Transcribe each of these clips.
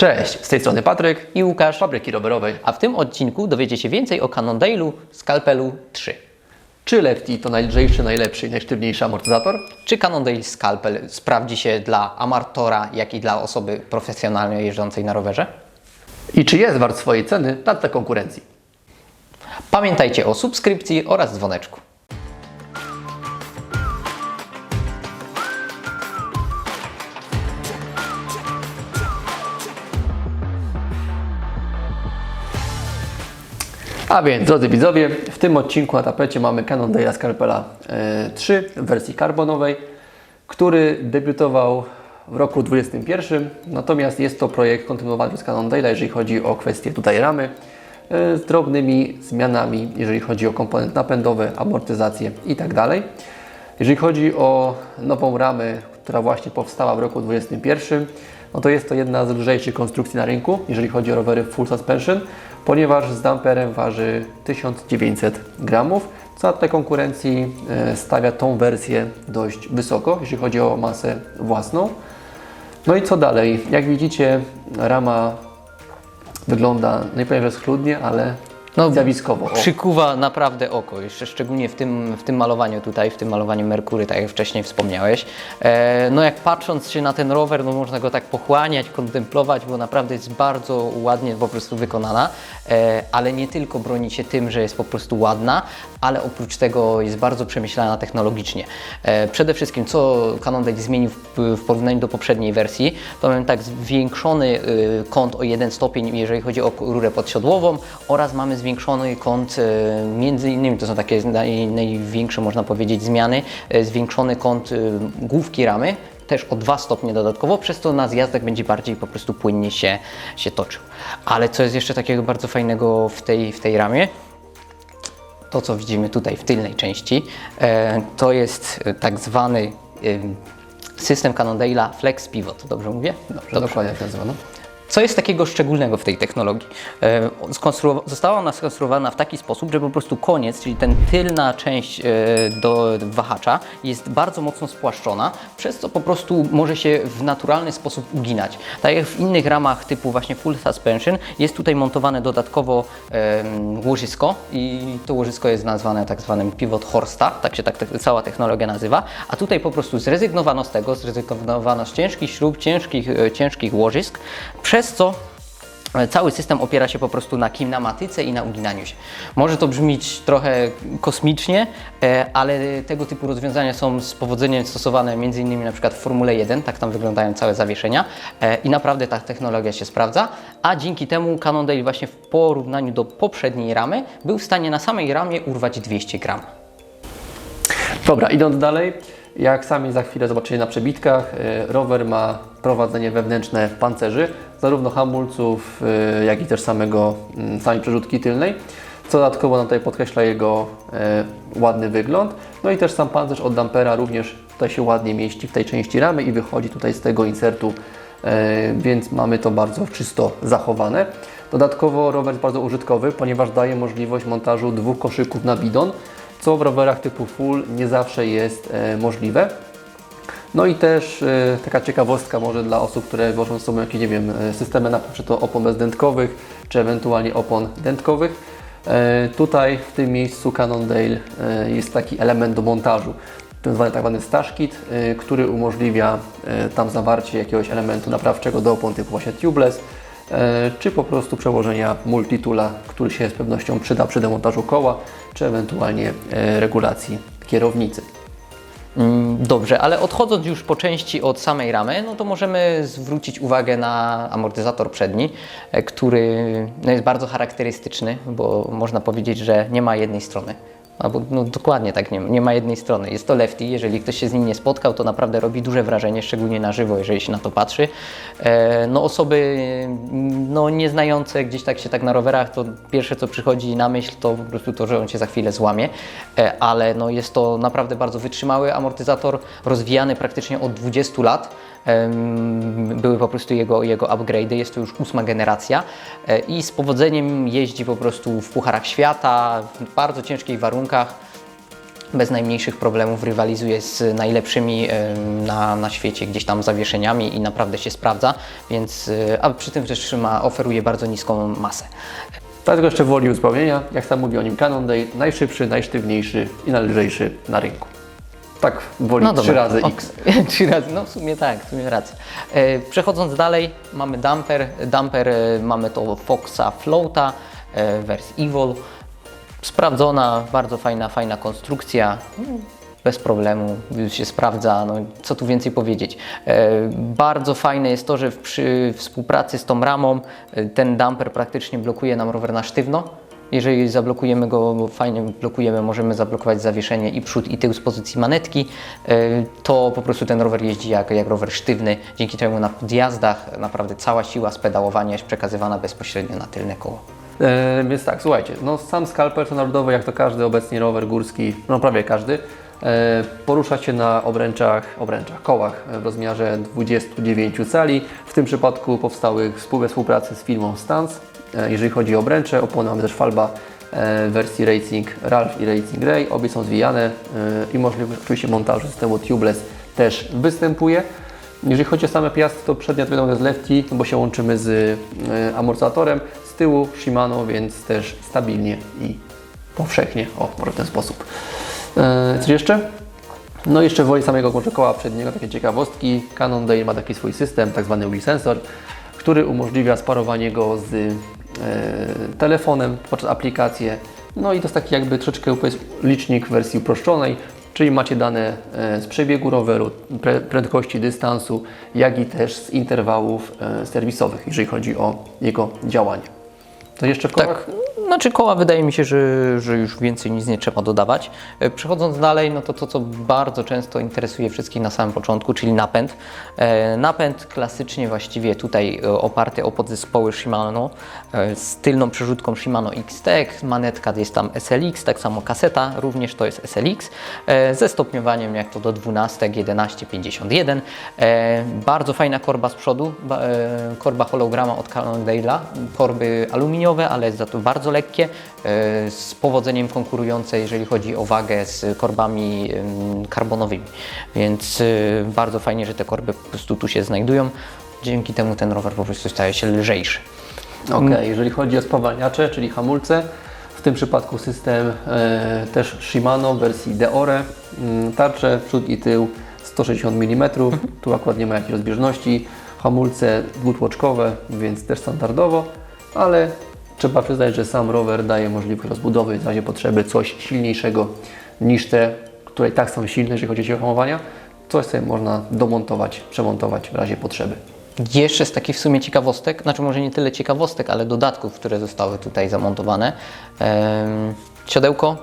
Cześć, z tej strony Patryk i Łukasz, Fabryki Rowerowej. a w tym odcinku dowiecie się więcej o Cannondale'u Scalpelu 3. Czy Lefty to najlżejszy, najlepszy i najsztywniejszy amortyzator? Czy Cannondale Scalpel sprawdzi się dla amatora, jak i dla osoby profesjonalnej jeżdżącej na rowerze? I czy jest wart swojej ceny na konkurencji? Pamiętajcie o subskrypcji oraz dzwoneczku. A więc, drodzy widzowie, w tym odcinku na tapecie mamy Cannondale Scarpella e, 3 w wersji karbonowej, który debiutował w roku 2021, natomiast jest to projekt kontynuowany przez Cannondale, jeżeli chodzi o kwestie tutaj ramy, e, z drobnymi zmianami, jeżeli chodzi o komponent napędowy, amortyzację i tak. Jeżeli chodzi o nową ramę, która właśnie powstała w roku 2021, no to jest to jedna z lżejszych konstrukcji na rynku, jeżeli chodzi o rowery full suspension, ponieważ z damperem waży 1900 gramów, co na tle konkurencji e, stawia tą wersję dość wysoko, jeśli chodzi o masę własną. No i co dalej? Jak widzicie, rama wygląda, nie powiem, że schludnie, ale No, zjawiskowo. O. Przykuwa naprawdę oko, jeszcze szczególnie w tym, w tym malowaniu tutaj, w tym malowaniu Merkury, tak jak wcześniej wspomniałeś. E, no jak patrząc się na ten rower, no można go tak pochłaniać, kontemplować, bo naprawdę jest bardzo ładnie po prostu wykonana, e, ale nie tylko broni się tym, że jest po prostu ładna, ale oprócz tego jest bardzo przemyślana technologicznie. E, przede wszystkim, co Cannondale zmienił w, w porównaniu do poprzedniej wersji, to mamy tak zwiększony y, kąt o jeden stopień, jeżeli chodzi o rurę podsiodłową oraz mamy zwiększony kąt, y, między innymi, to są takie naj, największe, można powiedzieć, zmiany, y, zwiększony kąt y, główki ramy, też o 2 stopnie dodatkowo, przez to na zjazdach będzie bardziej po prostu płynnie się, się toczył. Ale co jest jeszcze takiego bardzo fajnego w tej, w tej ramie, to, co widzimy tutaj w tylnej części, e, to jest e, tak zwany e, system Cannondale'a Flex Pivot. Dobrze mówię? Dobrze, dokładnie tak nazywano. Co jest takiego szczególnego w tej technologii? E, została ona skonstruowana w taki sposób, że po prostu koniec, czyli ten tylna część e, do wahacza jest bardzo mocno spłaszczona, przez co po prostu może się w naturalny sposób uginać. Tak jak w innych ramach typu właśnie full suspension jest tutaj montowane dodatkowo łożysko i to łożysko jest nazwane tak zwanym pivot horsta, tak się tak cała technologia nazywa, a tutaj po prostu zrezygnowano z tego, zrezygnowano z ciężkich śrub, ciężkich, e, ciężkich łożysk, przez co e, cały system opiera się po prostu na kinematyce i na uginaniu się. Może to brzmieć trochę kosmicznie, e, ale tego typu rozwiązania są z powodzeniem stosowane m.in. na przykład w Formule 1, tak tam wyglądają całe zawieszenia e, i naprawdę ta technologia się sprawdza, a dzięki temu Cannondale właśnie w porównaniu do poprzedniej ramy był w stanie na samej ramie urwać 200 gram. Dobra, idąc dalej, jak sami za chwilę zobaczycie na przebitkach, e, rower ma prowadzenie wewnętrzne pancerzy, zarówno hamulców, e, jak i też samego, mm, samej przerzutki tylnej, co dodatkowo nam tutaj podkreśla jego e, ładny wygląd. No i też sam pancerz od dampera również tutaj się ładnie mieści w tej części ramy i wychodzi tutaj z tego insertu, więc mamy to bardzo czysto zachowane. Dodatkowo rower jest bardzo użytkowy, ponieważ daje możliwość montażu dwóch koszyków na bidon, co w rowerach typu full nie zawsze jest e, możliwe. No i też e, taka ciekawostka może dla osób, które wożą z sobą jakieś, nie wiem, e, systemy na czy to opon bezdętkowych, czy ewentualnie opon dętkowych. Tutaj w tym miejscu Cannondale jest taki element do montażu, zwany tak zwany stash kit, który umożliwia tam zawarcie jakiegoś elementu naprawczego do opon typu właśnie tubeless, czy po prostu przełożenia multitula, który się z pewnością przyda przy demontażu koła, czy ewentualnie e, regulacji kierownicy. Mm, Dobrze, ale odchodząc już po części od samej ramy, no to możemy zwrócić uwagę na amortyzator przedni, e, który no jest bardzo charakterystyczny, bo można powiedzieć, że nie ma jednej strony. Albo no dokładnie tak, nie, nie ma jednej strony. Jest to lefty, jeżeli ktoś się z nim nie spotkał, to naprawdę robi duże wrażenie, szczególnie na żywo, jeżeli się na to patrzy. E, no osoby no, nieznające gdzieś tak się tak na rowerach, to pierwsze co przychodzi na myśl to po prostu to, że on się za chwilę złamie, e, ale no, jest to naprawdę bardzo wytrzymały amortyzator, rozwijany praktycznie od 20 lat. Były po prostu jego, jego upgrade'y, jest to już ósma generacja e, i z powodzeniem jeździ po prostu w Pucharach Świata, w bardzo ciężkich warunkach. Bez najmniejszych problemów rywalizuje z najlepszymi na, na świecie gdzieś tam zawieszeniami i naprawdę się sprawdza, więc e, a przy tym też ma, oferuje bardzo niską masę. Dlatego jeszcze woli uzupełnienia, jak sam mówi o nim Cannondale, najszybszy, najsztywniejszy i najlżejszy na rynku. Tak woli trzy razy O, X. Trzy razy, no w sumie tak, w sumie racja. E, przechodząc dalej, mamy dumper. Dumper e, mamy to Foxa Floata wersji Evil. Sprawdzona, bardzo fajna, fajna konstrukcja. No, Bez problemu się sprawdza, no co tu więcej powiedzieć. E, bardzo fajne jest to, że przy współpracy z tą ramą e, ten dumper praktycznie blokuje nam rower na sztywno. Jeżeli zablokujemy go, fajnie blokujemy, możemy zablokować zawieszenie i przód i tył z pozycji manetki, e, to po prostu ten rower jeździ jak, jak rower sztywny. Dzięki temu na podjazdach naprawdę cała siła z pedałowania jest przekazywana bezpośrednio na tylne koło. E, więc tak, słuchajcie, no sam Scalper standardowy, jak to każdy obecnie rower górski, no prawie każdy, e, porusza się na obręczach, obręczach, kołach w rozmiarze 29 cali. W tym przypadku powstały we współpracy z firmą Stans. E, jeżeli chodzi o obręcze, opony mamy też falba e, w wersji Racing Ralph i Racing Ray. Obie są zwijane e, i możliwość oczywiście montażu systemu tubeless też występuje. Jeżeli chodzi o same piasty, to przednia to jest lefty, bo się łączymy z e, amortyzatorem. Tyłu Shimano, więc też stabilnie i powszechnie, o, może w ten sposób. E, coś jeszcze? No jeszcze woli samego koła przedniego, takie ciekawostki. Cannondale ma taki swój system, tak zwany wheel sensor, który umożliwia sparowanie go z e, telefonem poprzez aplikację. No i to jest taki jakby troszeczkę licznik w wersji uproszczonej, czyli macie dane e, z przebiegu roweru, prędkości dystansu, jak i też z interwałów e, serwisowych, jeżeli chodzi o jego działanie. To jeszcze w kołach? Tak, znaczy koła wydaje mi się, że, że już więcej nic nie trzeba dodawać. E, Przechodząc dalej, no to to, co bardzo często interesuje wszystkich na samym początku, czyli napęd. E, Napęd klasycznie właściwie tutaj e, oparty o podzespoły Shimano z tylną przerzutką Shimano X-Tech, manetka jest tam SLX, tak samo kaseta również to jest SLX, ze stopniowaniem jak to do 12, 11, 51. E, Bardzo fajna korba z przodu, ba- korba holograma od Cannondale'a, korby aluminiowe, ale jest za to bardzo lekkie, e, z powodzeniem konkurujące, jeżeli chodzi o wagę z korbami karbonowymi. Więc e, bardzo fajnie, że te korby po prostu tu się znajdują. Dzięki temu ten rower po prostu staje się lżejszy. Ok, jeżeli chodzi o spowalniacze, czyli hamulce, w tym przypadku system e, też Shimano wersji Deore, mm, tarcze, przód i tył 160 mm, tu akurat nie ma jakiejś rozbieżności, hamulce dwutłoczkowe, więc też standardowo, ale trzeba przyznać, że sam rower daje możliwość rozbudowy w razie potrzeby coś silniejszego niż te, które i tak są silne, jeżeli chodzi o hamowania, coś sobie można domontować, przemontować w razie potrzeby. Jeszcze z takich w sumie ciekawostek, znaczy może nie tyle ciekawostek, ale dodatków, które zostały tutaj zamontowane. Ehm,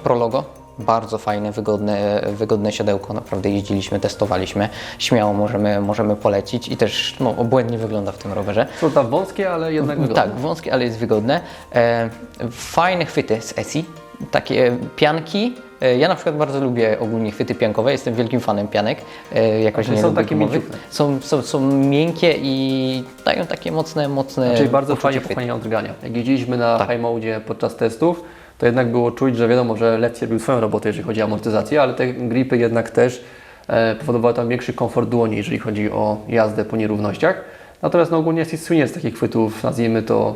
Prologo, bardzo fajne, wygodne, wygodne siodełko, naprawdę jeździliśmy, testowaliśmy, śmiało możemy, możemy polecić i też no, obłędnie wygląda w tym rowerze. Są tam wąskie, ale jednak wygodne. Tak, wąskie, ale jest wygodne. E, fajne chwyty z ESI, takie pianki. E, Ja na przykład bardzo lubię ogólnie chwyty piankowe, jestem wielkim fanem pianek. E, jakoś Czyli nie są takie gumowych. Są, są, są miękkie i dają takie mocne, mocne Czyli bardzo poczucie fajnie fajnie odrgania. Jak jeździliśmy na Tak. high mode podczas testów, to jednak było czuć, że wiadomo, że Lefty robił swoją robotę, jeżeli chodzi o amortyzację, ale te gripy jednak też e, powodowały tam większy komfort dłoni, jeżeli chodzi o jazdę po nierównościach. Natomiast no, ogólnie jest słynie z takich chwytów, nazwijmy to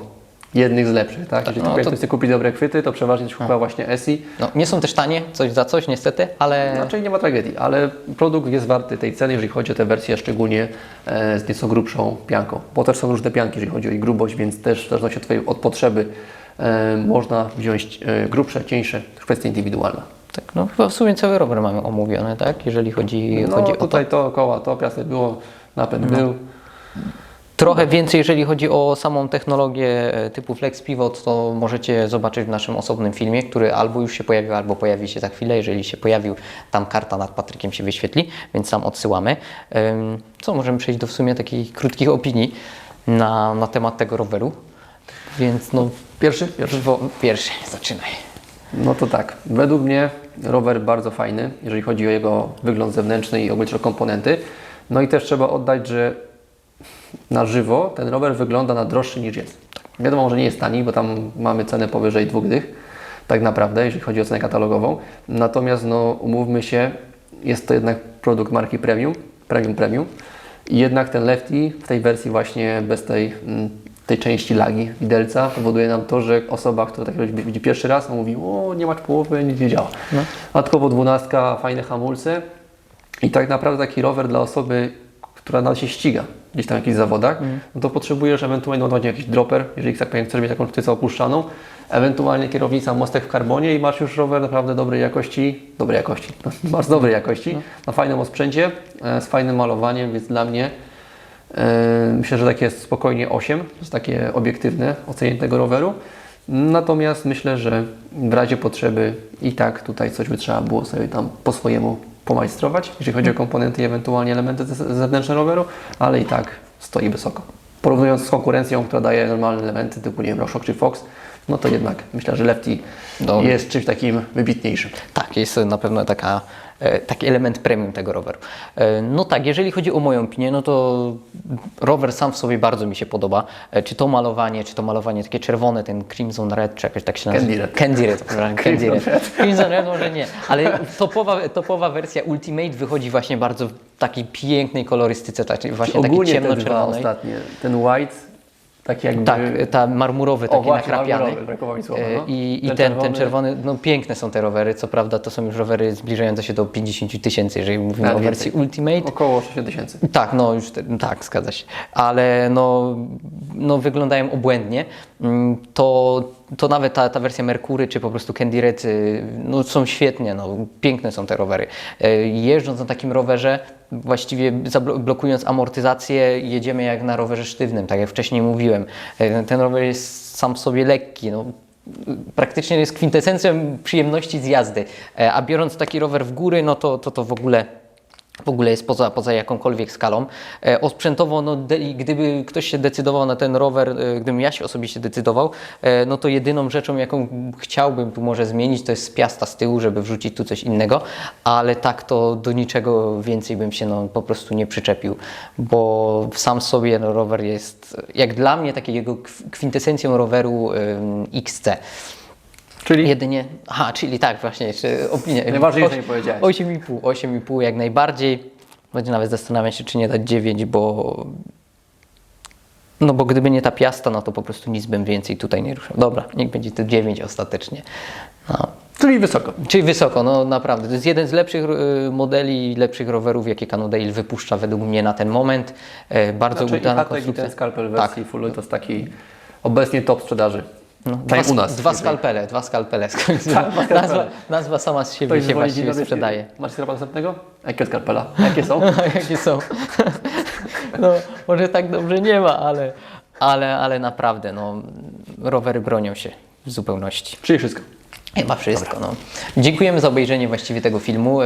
jednych z lepszych, tak? Jeżeli no no, to- ktoś chce kupić dobre chwyty, to przeważnie się kupa właśnie ESI. No, nie są też tanie, coś za coś niestety, ale Znaczy nie ma tragedii, ale produkt jest warty tej ceny, jeżeli chodzi o te wersje szczególnie e, z nieco grubszą pianką. Bo też są różne pianki, jeżeli chodzi o ich grubość, więc też w zależności od, twojej, od potrzeby można wziąć e, grubsze, cieńsze, kwestia indywidualna. tak, no, chyba w sumie cały rower mamy omówiony, tak? Jeżeli chodzi, No chodzi o tutaj to koła, to piasek było, napęd był. Trochę więcej, jeżeli chodzi o samą technologię e, typu Flex Pivot, to możecie zobaczyć w naszym osobnym filmie, który albo już się pojawił, albo pojawi się za chwilę. Jeżeli się pojawił, tam karta nad Patrykiem się wyświetli, więc sam odsyłamy. Co, możemy przejść do w sumie takich krótkich opinii na, na temat tego roweru. Więc no, Pierwszy? Pierwszy. pierwszy, zaczynaj. No to tak, według mnie rower bardzo fajny, jeżeli chodzi o jego wygląd zewnętrzny i ogólnie komponenty. No i też trzeba oddać, że na żywo ten rower wygląda na droższy niż jest. Wiadomo, że nie jest tani, bo tam mamy cenę powyżej dwóch dych. tak naprawdę, jeżeli chodzi o cenę katalogową. Natomiast no, umówmy się, jest to jednak produkt marki premium, premium, premium. I jednak ten Lefty w tej wersji właśnie bez tej, mm, tej części lagi widelca powoduje nam to, że osoba, która takiego widzi pierwszy raz, no mówi, o nie ma połowy, nic nie działa. Dodatkowo dwunastka, fajne hamulce. I tak naprawdę taki rower dla osoby, która nadal się ściga gdzieś tam w jakichś zawodach, no to potrzebujesz ewentualnie ładować jakiś dropper, jeżeli chcesz mieć taką sztycę opuszczaną, ewentualnie kierownica, mostek w karbonie i masz już rower naprawdę dobrej jakości, dobrej jakości, no, masz dobrej jakości, na fajnym osprzęcie, e, z fajnym malowaniem, więc dla mnie myślę, że takie jest spokojnie 8, to jest takie obiektywne ocenienie tego roweru. Natomiast myślę, że w razie potrzeby i tak tutaj coś by trzeba było sobie tam po swojemu pomajstrować, jeżeli chodzi o komponenty i ewentualnie elementy ze- zewnętrzne roweru, ale i tak stoi wysoko. Porównując z konkurencją, która daje normalne elementy typu nie wiem, czy Fox, no to jednak myślę, że Lefty Dobra. jest czymś takim wybitniejszym. Tak, jest na pewno taka, taki element premium tego roweru. E, No tak, jeżeli chodzi o moją opinię, no to rower sam w sobie bardzo mi się podoba. E, Czy to malowanie, czy to malowanie takie czerwone, ten Crimson Red, czy jakoś tak się nazywa? Candy Red. Candy Red, przepraszam, Candy Crimson Red. Crimson Red może nie, ale topowa, topowa wersja Ultimate wychodzi właśnie bardzo w takiej pięknej kolorystyce, takiej właśnie takiej ciemno-czerwonej. ostatnie, ten white, taki jakby... Tak, ta marmurowy, taki właśnie, nakrapiany. marmurowy, słowa, E, no. I, i Ten ten, czerwony- ten czerwony, no piękne są te rowery, co prawda to są już rowery zbliżające się do 50 000 tysięcy, jeżeli mówimy Nawet o wersji więcej. Ultimate. Około 60 tysięcy. Tak, no już te, tak, zgadza się. Ale no, no wyglądają obłędnie. Mm, To, to nawet ta, ta wersja Merkury czy po prostu Candy Red y, no, są świetnie, no, piękne są te rowery. E, Jeżdżąc na takim rowerze, właściwie blokując amortyzację, jedziemy jak na rowerze sztywnym, tak jak wcześniej mówiłem. E, Ten rower jest sam w sobie lekki. No, praktycznie jest kwintesencją przyjemności z jazdy. E, A biorąc taki rower w góry, no to to, to w ogóle w ogóle jest poza, poza jakąkolwiek skalą. E, osprzętowo, no, de, gdyby ktoś się decydował na ten rower, e, gdybym ja się osobiście decydował, e, no to jedyną rzeczą, jaką chciałbym tu może zmienić, to jest piasta z tyłu, żeby wrzucić tu coś innego, ale tak to do niczego więcej bym się no, po prostu nie przyczepił, bo sam sobie no, rower jest, jak dla mnie, takiego kwintesencją roweru XC. Czyli Jedynie, aha, czyli tak właśnie, jeszcze opinia. Najważniejsze nie powiedziałeś. 8,5, 8,5 jak najbardziej. Będzie nawet zastanawiam się, czy nie dać 9, bo no bo gdyby nie ta piasta, no to po prostu nic bym więcej tutaj nie ruszał. Dobra, niech będzie to 9 ostatecznie. No. Czyli wysoko. Czyli wysoko, no naprawdę. To jest jeden z lepszych y, modeli, lepszych rowerów, jakie Cannondale wypuszcza według mnie na ten moment. E, bardzo Znaczy udana Hatek i konstrukcja. ten skalpel Tak. wersji full to jest taki obecnie top sprzedaży. No, Tak dwa, u nas. Dwa skalpele, dwa skalpele. Tak, dwa skalpele. nazwa, nazwa sama z siebie się właściwie sprzedaje. Masz skarpela następnego? Jakie skarpela? Jakie są? Jakie są? No, może tak dobrze nie ma, ale, ale, ale naprawdę, no, rowery bronią się w zupełności. Czyli wszystko. Chyba wszystko. No. Dziękujemy za obejrzenie właściwie tego filmu.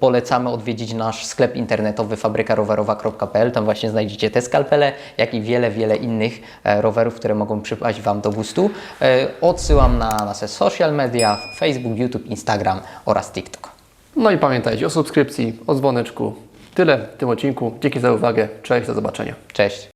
Polecamy odwiedzić nasz sklep internetowy fabrykarowerowa.pl. Tam właśnie znajdziecie te skalpele, jak i wiele, wiele innych e, rowerów, które mogą przypaść Wam do gustu. E, Odsyłam na nasze social media, Facebook, YouTube, Instagram oraz TikTok. No i pamiętajcie o subskrypcji, o dzwoneczku. Tyle w tym odcinku. Dzięki za uwagę. Cześć, do zobaczenia. Cześć!